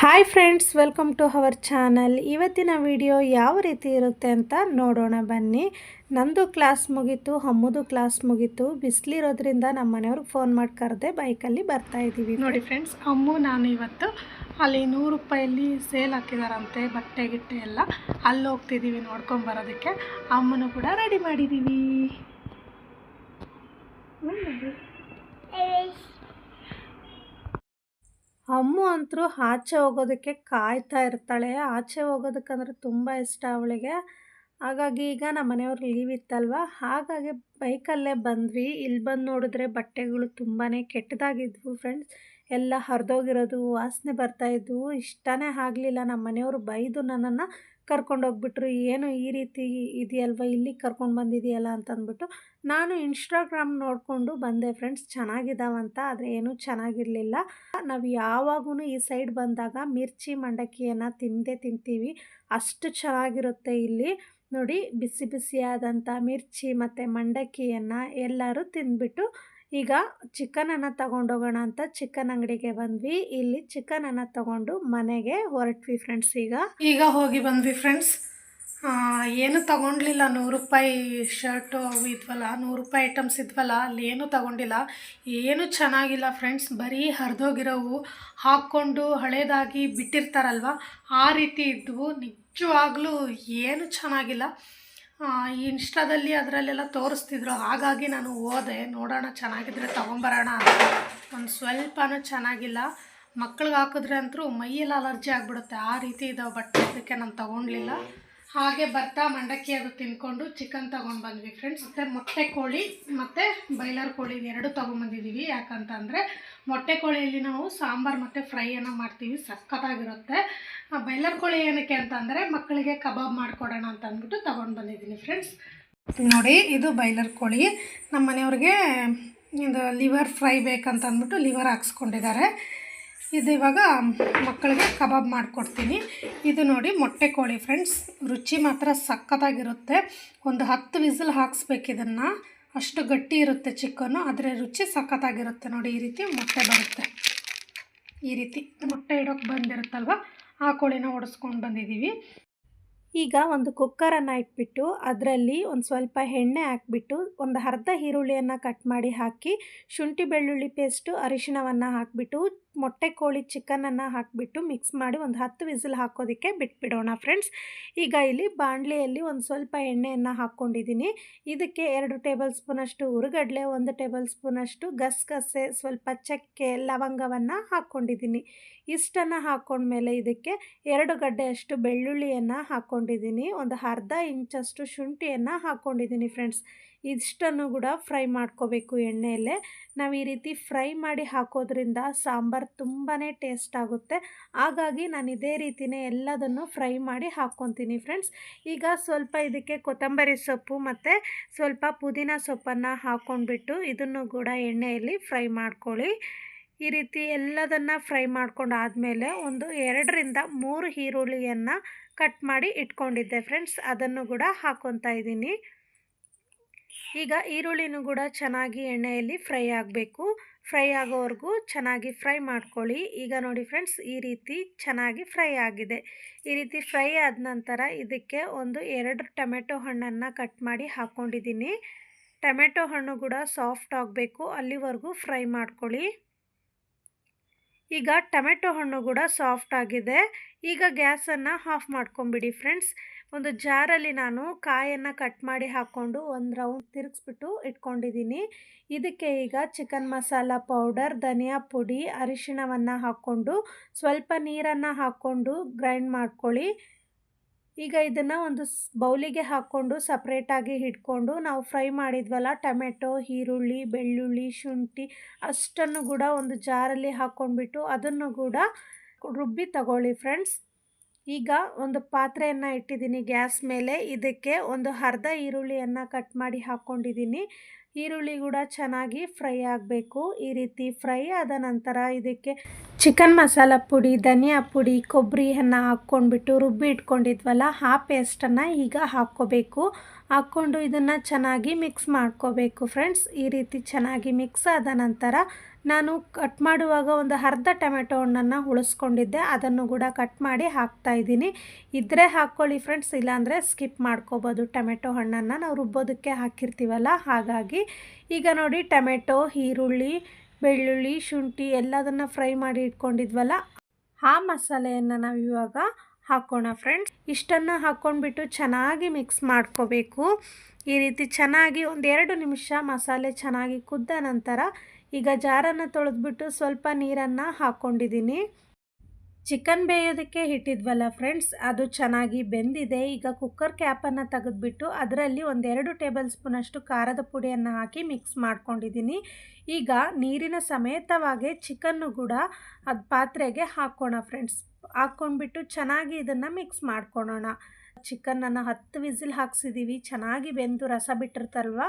Hi friends welcome to our channel ಇವತ್ತಿನ video ಯಾವ ರೀತಿ ಇರುತ್ತೆ ಅಂತ ನೋಡೋಣ ಬನ್ನಿ. ನಂದು ಕ್ಲಾಸ್ ಮುಗೀತು ಅಮ್ಮದು ಕ್ಲಾಸ್ ಮುಗೀತು. ಬಿಸಿಲಿರೋದ್ರಿಂದ ನಮ್ಮ ಮನೆಯವ್ರಿಗೆ ಫೋನ್ ಮಾಡಿ ಕರೆದೆ ಬೈಕಲ್ಲಿ ಬರ್ತಾ ಇದ್ದೀವಿ ನೋಡಿ ಫ್ರೆಂಡ್ಸ್ ಅಮ್ಮು ನಾನು ಇವತ್ತು ಅಲ್ಲಿ ನೂರು ರೂಪಾಯಲ್ಲಿ ಸೇಲ್ ಹಾಕಿದಾರಂತೆ ಬಟ್ಟೆ ಗಿಟ್ಟೆ ಎಲ್ಲ. ಅಲ್ಲಿ ಹೋಗ್ತಿದ್ದೀವಿ ನೋಡ್ಕೊಂಡು ಬರೋದಕ್ಕೆ. ಅಮ್ಮನೂ ಕೂಡ ರೆಡಿ ಮಾಡಿದ್ದೀವಿ ಅಮ್ಮು ಅಂತರೂ ಆಚೆ ಹೋಗೋದಕ್ಕೆ ಕಾಯ್ತಾ ಇರ್ತಾಳೆ. ಆಚೆ ಹೋಗೋದಕ್ಕಂದ್ರೆ ತುಂಬ ಇಷ್ಟ ಅವಳಿಗೆ. ಹಾಗಾಗಿ ಈಗ ನಮ್ಮ ಮನೆಯವ್ರು ಲೀವ್ ಇತ್ತಲ್ವ? ಹಾಗಾಗಿ ಬೈಕಲ್ಲೇ ಬಂದ್ವಿ. ಇಲ್ಲಿ ಬಂದು ನೋಡಿದ್ರೆ ಬಟ್ಟೆಗಳು ತುಂಬಾ ಕೆಟ್ಟದಾಗಿದ್ವು ಫ್ರೆಂಡ್ಸ್ ಎಲ್ಲ ಹರಿದೋಗಿರೋದು, ವಾಸನೆ ಬರ್ತಾಯಿದ್ವು ಇಷ್ಟನೇ ಆಗಲಿಲ್ಲ. ನಮ್ಮ ಮನೆಯವರು ಬೈದು ನನ್ನನ್ನು ಕರ್ಕೊಂಡೋಗ್ಬಿಟ್ರು, ಏನು ಈ ರೀತಿ ಇದೆಯಲ್ವ? ಇಲ್ಲಿ ಕರ್ಕೊಂಡು ಬಂದಿದೆಯಲ್ಲ? ಅಂತಂದ್ಬಿಟ್ಟು ನಾನು ಇನ್ಸ್ಟಾಗ್ರಾಮ್ ನೋಡಿಕೊಂಡು ಬಂದೆ, ಫ್ರೆಂಡ್ಸ್ ಚೆನ್ನಾಗಿದ್ದಾವಂತ ಆದರೆ ಏನೂ ಚೆನ್ನಾಗಿರಲಿಲ್ಲ. ನಾವು ಯಾವಾಗೂ ಈ ಸೈಡ್ ಬಂದಾಗ ಮಿರ್ಚಿ ಮಂಡಕ್ಕಿಯನ್ನು ತಿಂದೇ ತಿಂತೀವಿ. ಅಷ್ಟು ಚೆನ್ನಾಗಿರುತ್ತೆ ಇಲ್ಲಿ. ನೋಡಿ, ಬಿಸಿ ಬಿಸಿಯಾದಂಥ ಮಿರ್ಚಿ ಮತ್ತು ಮಂಡಕ್ಕಿಯನ್ನು ಎಲ್ಲರೂ ತಿಂದ್ಬಿಟ್ಟು ಈಗ ಚಿಕನನ್ನು ತಗೊಂಡೋಗೋಣ ಅಂತ ಚಿಕನ್ ಅಂಗಡಿಗೆ ಬಂದ್ವಿ. ಇಲ್ಲಿ ಚಿಕನನ್ನು ತಗೊಂಡು ಮನೆಗೆ ಹೊರಟ್ವಿ ಫ್ರೆಂಡ್ಸ್ ಈಗ. ಈಗ ಹೋಗಿ ಬಂದ್ವಿ ಫ್ರೆಂಡ್ಸ್ ಏನು ತಗೊಂಡ್ಲಿಲ್ಲ. ನೂರು ರೂಪಾಯಿ ಶರ್ಟು ಇದ್ವಲ್ಲ, ನೂರು ರೂಪಾಯಿ ಐಟಮ್ಸ್ ಇದ್ವಲ್ಲ, ಅಲ್ಲಿ ಏನೂ ತಗೊಂಡಿಲ್ಲ. ಏನು ಚೆನ್ನಾಗಿಲ್ಲ ಫ್ರೆಂಡ್ಸ್ ಬರೀ ಹರಿದೋಗಿರೋವು. ಹಾಕ್ಕೊಂಡು ಹಳೇದಾಗಿ ಬಿಟ್ಟಿರ್ತಾರಲ್ವ? ಆ ರೀತಿ ಇದ್ವು. ನಿಜವಾಗ್ಲೂ ಏನು ಚೆನ್ನಾಗಿಲ್ಲ. ಈ ಇನ್ಸ್ಟಾದಲ್ಲಿ ಅದರಲ್ಲೆಲ್ಲ ತೋರಿಸ್ತಿದ್ರು. ಹಾಗಾಗಿ ನಾನು ಓದೆ ನೋಡೋಣ, ಚೆನ್ನಾಗಿದ್ರೆ ತೊಗೊಂಬರೋಣ ಅಂತ. ಒಂದು ಸ್ವಲ್ಪನೂ ಚೆನ್ನಾಗಿಲ್ಲ. ಮಕ್ಳಿಗೆ ಹಾಕಿದ್ರೆ ಅಂತೂ ಮೈಯಲ್ಲಿ ಅಲರ್ಜಿ ಆಗಿಬಿಡುತ್ತೆ. ಆ ರೀತಿ ಇದಾವೆ ಬಟ್ಟೆ ಅದಕ್ಕೆ ನಾನು ತೊಗೊಂಡ್ಲಿಲ್ಲ. ಹಾಗೆ ಬರ್ತಾ ಮಂಡಕ್ಕಿ ಅದು ತಿನ್ಕೊಂಡು ಚಿಕನ್ ತೊಗೊಂಡು ಬಂದ್ವಿ ಫ್ರೆಂಡ್ಸ್ ಮತ್ತು ಮೊಟ್ಟೆ ಕೋಳಿ, ಮತ್ತು ಬೈಲರ್ ಕೋಳಿ ಎರಡು ತೊಗೊಂಬಂದಿದ್ದೀವಿ ಯಾಕಂತಂದರೆ ಮೊಟ್ಟೆ ಕೋಳಿಯಲ್ಲಿ ನಾವು ಸಾಂಬಾರು ಮತ್ತು ಫ್ರೈಯನ್ನು ಮಾಡ್ತೀವಿ, ಸಖತ್ತಾಗಿರುತ್ತೆ. ಬೈಲರ್ ಕೋಳಿ ಏನಕ್ಕೆ ಅಂತಂದರೆ ಮಕ್ಕಳಿಗೆ ಕಬಾಬ್ ಮಾಡಿಕೊಡೋಣ ಅಂತ ಅಂದ್ಬಿಟ್ಟು ತೊಗೊಂಡು ಬಂದಿದ್ದೀನಿ ಫ್ರೆಂಡ್ಸ್ ನೋಡಿ, ಇದು ಬೈಲರ್ ಕೋಳಿ. ನಮ್ಮ ಮನೆಯವ್ರಿಗೆ ಇದು ಲಿವರ್ ಫ್ರೈ ಬೇಕಂತ ಅಂದ್ಬಿಟ್ಟು ಲಿವರ್ ಹಾಕ್ಸ್ಕೊಂಡಿದ್ದಾರೆ. ಇದು ಇವಾಗ ಮಕ್ಕಳಿಗೆ ಕಬಾಬ್ ಮಾಡಿಕೊಡ್ತೀನಿ. ಇದು ನೋಡಿ ಮೊಟ್ಟೆ ಕೋಳಿ ಫ್ರೆಂಡ್ಸ್ ರುಚಿ ಮಾತ್ರ ಸಖತ್ತಾಗಿರುತ್ತೆ. ಒಂದು ಹತ್ತು ವಿಸಿಲ್ ಹಾಕ್ಸ್ಬೇಕು ಇದನ್ನು. ಅಷ್ಟು ಗಟ್ಟಿ ಇರುತ್ತೆ ಚಿಕನ್ನು ಆದರೆ ರುಚಿ ಸಖತ್ತಾಗಿರುತ್ತೆ ನೋಡಿ, ಈ ರೀತಿ ಮೊಟ್ಟೆ ಬರುತ್ತೆ. ಈ ರೀತಿ ಮೊಟ್ಟೆ ಇಡೋಕೆ ಬಂದಿರುತ್ತಲ್ವ? ಆ ಕೋಳಿನ ಒಡಿಸ್ಕೊಂಡು ಬಂದಿದ್ದೀವಿ ಈಗ ಒಂದು ಕುಕ್ಕರನ್ನು ಇಟ್ಬಿಟ್ಟು ಅದರಲ್ಲಿ ಒಂದು ಸ್ವಲ್ಪ ಎಣ್ಣೆ ಹಾಕ್ಬಿಟ್ಟು ಒಂದು ಅರ್ಧ ಈರುಳ್ಳಿಯನ್ನು ಕಟ್ ಮಾಡಿ ಹಾಕಿ ಶುಂಠಿ ಬೆಳ್ಳುಳ್ಳಿ ಪೇಸ್ಟು ಅರಿಶಿಣವನ್ನು ಹಾಕಿಬಿಟ್ಟು ಮೊಟ್ಟೆ ಕೋಳಿ ಚಿಕನನ್ನು ಹಾಕಿಬಿಟ್ಟು ಮಿಕ್ಸ್ ಮಾಡಿ ಒಂದು ಹತ್ತು ವಿಸಿಲ್ ಹಾಕೋದಕ್ಕೆ ಬಿಟ್ಬಿಡೋಣ ಫ್ರೆಂಡ್ಸ್. ಈಗ ಇಲ್ಲಿ ಬಾಣಲೆಯಲ್ಲಿ ಒಂದು ಸ್ವಲ್ಪ ಎಣ್ಣೆಯನ್ನು ಹಾಕ್ಕೊಂಡಿದ್ದೀನಿ. ಇದಕ್ಕೆ ಎರಡು ಟೇಬಲ್ ಸ್ಪೂನಷ್ಟು ಹುರುಗಡ್ಲೆ ಒಂದು ಟೇಬಲ್ ಸ್ಪೂನಷ್ಟು ಗಸಗಸೆ, ಸ್ವಲ್ಪ ಚಕ್ಕೆ, ಲವಂಗವನ್ನು ಹಾಕ್ಕೊಂಡಿದ್ದೀನಿ. ಇಷ್ಟನ್ನು ಹಾಕ್ಕೊಂಡ್ಮೇಲೆ ಇದಕ್ಕೆ ಎರಡು ಗಡ್ಡೆಯಷ್ಟು ಬೆಳ್ಳುಳ್ಳಿಯನ್ನು ಹಾಕ್ಕೊಂಡಿದ್ದೀನಿ. ಒಂದು ಅರ್ಧ ಇಂಚಷ್ಟು ಶುಂಠಿಯನ್ನು ಹಾಕ್ಕೊಂಡಿದ್ದೀನಿ ಫ್ರೆಂಡ್ಸ್. ಇಷ್ಟನ್ನು ಕೂಡ ಫ್ರೈ ಮಾಡ್ಕೋಬೇಕು ಎಣ್ಣೆಯಲ್ಲೇ. ನಾವು ಈ ರೀತಿ ಫ್ರೈ ಮಾಡಿ ಹಾಕೋದ್ರಿಂದ ಸಾಂಬಾರು ತುಂಬಾ ಟೇಸ್ಟ್ ಆಗುತ್ತೆ. ಹಾಗಾಗಿ ನಾನು ಇದೇ ರೀತಿಯೇ ಎಲ್ಲದನ್ನು ಫ್ರೈ ಮಾಡಿ ಹಾಕ್ಕೊತೀನಿ ಫ್ರೆಂಡ್ಸ್. ಈಗ ಸ್ವಲ್ಪ ಇದಕ್ಕೆ ಕೊತ್ತಂಬರಿ ಸೊಪ್ಪು ಮತ್ತು ಸ್ವಲ್ಪ ಪುದೀನ ಸೊಪ್ಪನ್ನು ಹಾಕ್ಕೊಂಡ್ಬಿಟ್ಟು ಇದನ್ನು ಕೂಡ ಎಣ್ಣೆಯಲ್ಲಿ ಫ್ರೈ ಮಾಡ್ಕೊಳ್ಳಿ. ಈ ರೀತಿ ಎಲ್ಲದನ್ನು ಫ್ರೈ ಮಾಡ್ಕೊಂಡು ಆದಮೇಲೆ ಒಂದು ಎರಡರಿಂದ ಮೂರು ಈರುಳ್ಳಿಯನ್ನು ಕಟ್ ಮಾಡಿ ಇಟ್ಕೊಂಡಿದ್ದೆ ಫ್ರೆಂಡ್ಸ್. ಅದನ್ನು ಕೂಡ ಹಾಕ್ಕೊತಾ ಇದ್ದೀನಿ. ಈಗ ಈರುಳ್ಳಿನೂ ಕೂಡ ಚೆನ್ನಾಗಿ ಎಣ್ಣೆಯಲ್ಲಿ ಫ್ರೈ ಆಗಬೇಕು. ಫ್ರೈ ಆಗೋವರೆಗೂ ಚೆನ್ನಾಗಿ ಫ್ರೈ ಮಾಡ್ಕೊಳ್ಳಿ. ಈಗ ನೋಡಿ ಫ್ರೆಂಡ್ಸ್, ಈ ರೀತಿ ಚೆನ್ನಾಗಿ ಫ್ರೈ ಆಗಿದೆ. ಈ ರೀತಿ ಫ್ರೈ ಆದ ನಂತರ ಇದಕ್ಕೆ ಒಂದು ಎರಡು ಟೊಮೆಟೊ ಹಣ್ಣನ್ನು ಕಟ್ ಮಾಡಿ ಹಾಕ್ಕೊಂಡಿದ್ದೀನಿ. ಟೊಮೆಟೊ ಹಣ್ಣು ಕೂಡ ಸಾಫ್ಟ್ ಆಗಬೇಕು. ಅಲ್ಲಿವರೆಗೂ ಫ್ರೈ ಮಾಡ್ಕೊಳ್ಳಿ. ಈಗ ಟೊಮೆಟೊ ಹಣ್ಣು ಕೂಡ ಸಾಫ್ಟ್ ಆಗಿದೆ. ಈಗ ಗ್ಯಾಸನ್ನು ಆಫ್ ಮಾಡ್ಕೊಂಬಿಡಿ ಫ್ರೆಂಡ್ಸ್. ಒಂದು ಜಾರಲ್ಲಿ ನಾನು ಕಾಯನ್ನು ಕಟ್ ಮಾಡಿ ಹಾಕ್ಕೊಂಡು ಒಂದು ರೌಂಡ್ ತಿರುಗಿಸ್ಬಿಟ್ಟು ಇಟ್ಕೊಂಡಿದ್ದೀನಿ ಇದಕ್ಕೆ ಈಗ ಚಿಕನ್ ಮಸಾಲ ಪೌಡರ್ ಧನಿಯಾ ಪುಡಿ, ಅರಿಶಿಣವನ್ನು ಹಾಕ್ಕೊಂಡು ಸ್ವಲ್ಪ ನೀರನ್ನು ಹಾಕ್ಕೊಂಡು ಗ್ರೈಂಡ್ ಮಾಡ್ಕೊಳ್ಳಿ. ಈಗ ಇದನ್ನು ಒಂದು ಬೌಲಿಗೆ ಹಾಕ್ಕೊಂಡು ಸಪ್ರೇಟಾಗಿ ಹಿಡ್ಕೊಂಡು ನಾವು ಫ್ರೈ ಮಾಡಿದ್ವಲ್ಲ ಟೊಮೆಟೊ, ಈರುಳ್ಳಿ, ಬೆಳ್ಳುಳ್ಳಿ, ಶುಂಠಿ ಅಷ್ಟನ್ನು ಕೂಡ ಒಂದು ಜಾರಲ್ಲಿ ಹಾಕ್ಕೊಂಡ್ಬಿಟ್ಟು ಅದನ್ನು ಕೂಡ ರುಬ್ಬಿ ತಗೊಳ್ಳಿ ಫ್ರೆಂಡ್ಸ್ ಈಗ ಒಂದು ಪಾತ್ರೆಯನ್ನು ಇಟ್ಟಿದ್ದೀನಿ ಗ್ಯಾಸ್ ಮೇಲೆ. ಇದಕ್ಕೆ ಒಂದು ಅರ್ಧ ಈರುಳ್ಳಿಯನ್ನು ಕಟ್ ಮಾಡಿ ಹಾಕ್ಕೊಂಡಿದ್ದೀನಿ. ಈರುಳ್ಳಿ ಕೂಡ ಚೆನ್ನಾಗಿ ಫ್ರೈ ಆಗಬೇಕು. ಈ ರೀತಿ ಫ್ರೈ ಆದ ನಂತರ ಇದಕ್ಕೆ ಚಿಕನ್ ಮಸಾಲ ಪುಡಿ, ಧನಿಯಾ ಪುಡಿ, ಕೊಬ್ಬರಿಯನ್ನು ಹಾಕ್ಕೊಂಡ್ಬಿಟ್ಟು ರುಬ್ಬಿ ಇಟ್ಕೊಂಡಿದ್ವಲ್ಲ, ಆ ಪೇಸ್ಟನ್ನು ಈಗ ಹಾಕ್ಕೋಬೇಕು. ಹಾಕ್ಕೊಂಡು ಇದನ್ನು ಚೆನ್ನಾಗಿ ಮಿಕ್ಸ್ ಮಾಡ್ಕೋಬೇಕು ಫ್ರೆಂಡ್ಸ್ ಈ ರೀತಿ ಚೆನ್ನಾಗಿ ಮಿಕ್ಸ್ ಆದ ನಂತರ ನಾನು ಕಟ್ ಮಾಡುವಾಗ ಒಂದು ಅರ್ಧ ಟೊಮೆಟೊ ಹಣ್ಣನ್ನು ಉಳಿಸ್ಕೊಂಡಿದ್ದೆ ಅದನ್ನು ಕೂಡ ಕಟ್ ಮಾಡಿ ಹಾಕ್ತಾ ಇದ್ದೀನಿ. ಇದ್ದರೆ ಹಾಕ್ಕೊಳ್ಳಿ ಫ್ರೆಂಡ್ಸ್ ಇಲ್ಲಾಂದರೆ ಸ್ಕಿಪ್ ಮಾಡ್ಕೋಬೋದು. ಟೊಮೆಟೊ ಹಣ್ಣನ್ನು ನಾವು ರುಬ್ಬೋದಕ್ಕೆ ಹಾಕಿರ್ತೀವಲ್ಲ, ಹಾಗಾಗಿ ಈಗ ನೋಡಿ ಟೊಮೆಟೊ, ಈರುಳ್ಳಿ, ಬೆಳ್ಳುಳ್ಳಿ, ಶುಂಠಿ ಎಲ್ಲದನ್ನು ಫ್ರೈ ಮಾಡಿ ಇಟ್ಕೊಂಡಿದ್ವಲ್ಲ, ಆ ಮಸಾಲೆಯನ್ನು ನಾವು ಇವಾಗ ಹಾಕೋಣ ಫ್ರೆಂಡ್ಸ್ ಇಷ್ಟನ್ನು ಹಾಕ್ಕೊಂಡ್ಬಿಟ್ಟು ಚೆನ್ನಾಗಿ ಮಿಕ್ಸ್ ಮಾಡ್ಕೋಬೇಕು. ಈ ರೀತಿ ಚೆನ್ನಾಗಿ ಒಂದೆರಡು ನಿಮಿಷ ಮಸಾಲೆ ಚೆನ್ನಾಗಿ ಕುದ್ದ ನಂತರ ಈಗ ಜಾರನ್ನು ತೊಳೆದ್ಬಿಟ್ಟು ಸ್ವಲ್ಪ ನೀರನ್ನು ಹಾಕ್ಕೊಂಡಿದ್ದೀನಿ ಚಿಕನ್ ಬೇಯೋದಕ್ಕೆ ಇಟ್ಟಿದ್ವಲ್ಲ ಫ್ರೆಂಡ್ಸ್ ಅದು ಚೆನ್ನಾಗಿ ಬೆಂದಿದೆ. ಈಗ ಕುಕ್ಕರ್ ಕ್ಯಾಪನ್ನು ತೆಗೆದುಬಿಟ್ಟು ಅದರಲ್ಲಿ ಒಂದೆರಡು ಟೇಬಲ್ ಸ್ಪೂನಷ್ಟು ಖಾರದ ಪುಡಿಯನ್ನು ಹಾಕಿ ಮಿಕ್ಸ್ ಮಾಡ್ಕೊಂಡಿದ್ದೀನಿ. ಈಗ ನೀರಿನ ಸಮೇತವಾಗಿ ಚಿಕನ್ನು ಕೂಡ ಅದು ಪಾತ್ರೆಗೆ ಹಾಕ್ಕೋಣ ಫ್ರೆಂಡ್ಸ್ ಹಾಕ್ಕೊಂಡ್ಬಿಟ್ಟು ಚೆನ್ನಾಗಿ ಇದನ್ನು ಮಿಕ್ಸ್ ಮಾಡ್ಕೊಳೋಣ. ಚಿಕನನ್ನು ಹತ್ತು ವಿಸಿಲ್ ಹಾಕ್ಸಿದ್ದೀವಿ ಚೆನ್ನಾಗಿ ಬೆಂದು ರಸ ಬಿಟ್ಟಿರ್ತಲ್ವ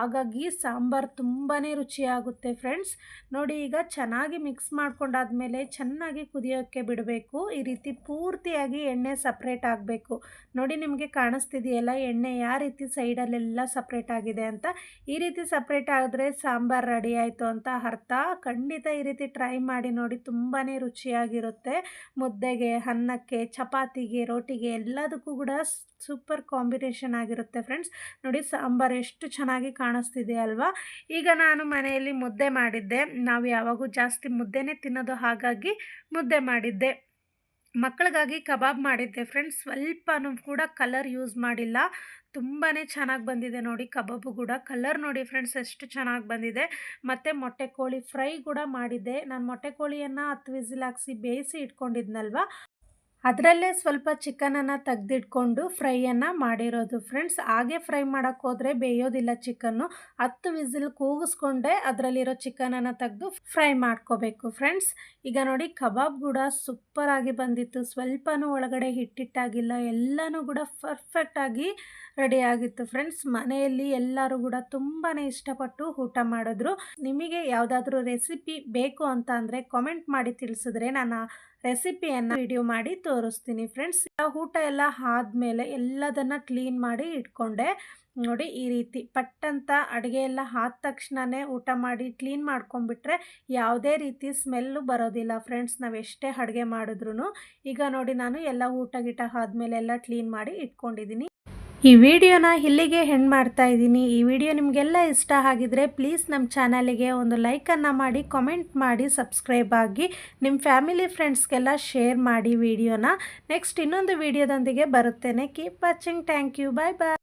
ಹಾಗಾಗಿ ಸಾಂಬಾರು ತುಂಬಾ ರುಚಿಯಾಗುತ್ತೆ ಫ್ರೆಂಡ್ಸ್. ನೋಡಿ, ಈಗ ಚೆನ್ನಾಗಿ ಮಿಕ್ಸ್ ಮಾಡ್ಕೊಂಡಾದ್ಮೇಲೆ ಚೆನ್ನಾಗಿ ಕುದಿಯೋಕ್ಕೆ ಬಿಡಬೇಕು. ಈ ರೀತಿ ಪೂರ್ತಿಯಾಗಿ ಎಣ್ಣೆ ಸಪ್ರೇಟ್ ಆಗಬೇಕು. ನೋಡಿ, ನಿಮಗೆ ಕಾಣಿಸ್ತಿದೆಯಲ್ಲ, ಎಣ್ಣೆ ಯಾವ ರೀತಿ ಸೈಡಲ್ಲೆಲ್ಲ ಸಪ್ರೇಟ್ ಆಗಿದೆ ಅಂತ. ಈ ರೀತಿ ಸಪ್ರೇಟ್ ಆದರೆ ಸಾಂಬಾರು ರೆಡಿ ಆಯಿತು ಅಂತ ಅರ್ಥ. ಖಂಡಿತ ಈ ರೀತಿ ಟ್ರೈ ಮಾಡಿ ನೋಡಿ ತುಂಬಾ ರುಚಿಯಾಗಿರುತ್ತೆ. ಮುದ್ದೆಗೆ, ಅನ್ನಕ್ಕೆ, ಚಪಾತಿಗೆ, ರೋಟಿಗೆ ಎಲ್ಲದಕ್ಕೂ ಕೂಡ ಸೂಪರ್ ಕಾಂಬಿನೇಷನ್ ಆಗಿರುತ್ತೆ ಫ್ರೆಂಡ್ಸ್ ನೋಡಿ, ಸಾಂಬಾರು ಎಷ್ಟು ಚೆನ್ನಾಗಿ ಕಾಣಿಸ್ತಿದೆ ಅಲ್ವಾ? ಈಗ ನಾನು ಮನೆಯಲ್ಲಿ ಮುದ್ದೆ ಮಾಡಿದ್ದೆ. ನಾವು ಯಾವಾಗೂ ಜಾಸ್ತಿ ಮುದ್ದೆನೇ ತಿನ್ನೋದು ಹಾಗಾಗಿ ಮುದ್ದೆ ಮಾಡಿದ್ದೆ. ಮಕ್ಕಳಿಗಾಗಿ ಕಬಾಬ್ ಮಾಡಿದ್ದೆ ಫ್ರೆಂಡ್ಸ್ ಸ್ವಲ್ಪನೂ ಕೂಡ ಕಲರ್ ಯೂಸ್ ಮಾಡಿಲ್ಲ. ತುಂಬಾ ಚೆನ್ನಾಗಿ ಬಂದಿದೆ ನೋಡಿ, ಕಬಾಬು ಕೂಡ. ಕಲರ್ ನೋಡಿ ಫ್ರೆಂಡ್ಸ್ ಎಷ್ಟು ಚೆನ್ನಾಗಿ ಬಂದಿದೆ. ಮತ್ತು ಮೊಟ್ಟೆ ಕೋಳಿ ಫ್ರೈ ಕೂಡ ಮಾಡಿದ್ದೆ. ನಾನು ಮೊಟ್ಟೆ ಕೋಳಿಯನ್ನು ಹತ್ತು ವಿಸಿಲ್ ಹಾಕ್ಸಿ ಬೇಯಿಸಿ ಇಟ್ಕೊಂಡಿದ್ನಲ್ವ? ಅದರಲ್ಲೇ ಸ್ವಲ್ಪ ಚಿಕನನ್ನು ತೆಗೆದಿಟ್ಕೊಂಡು ಫ್ರೈಯನ್ನು ಮಾಡಿರೋದು. ಫ್ರೆಂಡ್ಸ್, ಹಾಗೆ ಫ್ರೈ ಮಾಡೋಕ್ಕೋದ್ರೆ ಬೇಯೋದಿಲ್ಲ ಚಿಕನ್ನು. ಹತ್ತು ವಿಸಿಲ್ ಕೂಗಿಸ್ಕೊಂಡೆ ಅದರಲ್ಲಿರೋ ಚಿಕನನ್ನು ತೆಗೆದು ಫ್ರೈ ಮಾಡ್ಕೋಬೇಕು. ಫ್ರೆಂಡ್ಸ್, ಈಗ ನೋಡಿ ಕಬಾಬ್ ಕೂಡ ಸೂಪರಾಗಿ ಬಂದಿತ್ತು. ಸ್ವಲ್ಪನೂ ಒಳಗಡೆ ಹಿಟ್ಟಿಟ್ಟಾಗಿಲ್ಲ. ಎಲ್ಲನೂ ಕೂಡ ಪರ್ಫೆಕ್ಟಾಗಿ ರೆಡಿ ಆಗಿತ್ತು. ಫ್ರೆಂಡ್ಸ್, ಮನೆಯಲ್ಲಿ ಎಲ್ಲರೂ ಕೂಡ ತುಂಬಾ ಇಷ್ಟಪಟ್ಟು ಊಟ ಮಾಡಿದ್ರು. ನಿಮಗೆ ಯಾವುದಾದ್ರೂ ರೆಸಿಪಿ ಬೇಕು ಅಂತ ಅಂದರೆ ಕಾಮೆಂಟ್ ಮಾಡಿ ತಿಳಿಸಿದ್ರೆ ನಾನು ರೆಸಿಪಿಯನ್ನು ವಿಡಿಯೋ ಮಾಡಿ ತೋರಿಸ್ತೀನಿ ಫ್ರೆಂಡ್ಸ್ ಊಟ ಎಲ್ಲ ಆದಮೇಲೆ ಎಲ್ಲದನ್ನು ಕ್ಲೀನ್ ಮಾಡಿ ಇಟ್ಕೊಂಡೆ. ನೋಡಿ ಈ ರೀತಿ ಪಟ್ಟಂತ ಅಡುಗೆ ಎಲ್ಲ ಆದ ತಕ್ಷಣವೇ ಊಟ ಮಾಡಿ ಕ್ಲೀನ್ ಮಾಡ್ಕೊಂಡ್ಬಿಟ್ರೆ ಯಾವುದೇ ರೀತಿ ಸ್ಮೆಲ್ಲು ಬರೋದಿಲ್ಲ ಫ್ರೆಂಡ್ಸ್ ನಾವು ಎಷ್ಟೇ ಅಡುಗೆ ಮಾಡಿದ್ರು ಈಗ ನೋಡಿ ನಾನು ಎಲ್ಲ ಊಟ ಗಿಟ ಆದಮೇಲೆ ಎಲ್ಲ ಕ್ಲೀನ್ ಮಾಡಿ ಇಟ್ಕೊಂಡಿದ್ದೀನಿ ಈ ವಿಡಿಯೋನ ಇಲ್ಲಿಗೆ ಹೆಣ್ಣು ಮಾಡ್ತಾ ಇದ್ದೀನಿ. ಈ ವಿಡಿಯೋ ನಿಮಗೆಲ್ಲ ಇಷ್ಟ ಆಗಿದ್ರೆ ಪ್ಲೀಸ್ ನಮ್ಮ ಚಾನಲಿಗೆ ಒಂದು ಲೈಕನ್ನು ಮಾಡಿ ಕಾಮೆಂಟ್ ಮಾಡಿ ಸಬ್ಸ್ಕ್ರೈಬ್ ಆಗಿ ನಿಮ್ಮ ಫ್ಯಾಮಿಲಿ ಫ್ರೆಂಡ್ಸ್ಗೆಲ್ಲ ಶೇರ್ ಮಾಡಿ ವಿಡಿಯೋನ. ನೆಕ್ಸ್ಟ್ ಇನ್ನೊಂದು ವಿಡಿಯೋದೊಂದಿಗೆ ಬರುತ್ತೇನೆ. Keep watching thank you bye bye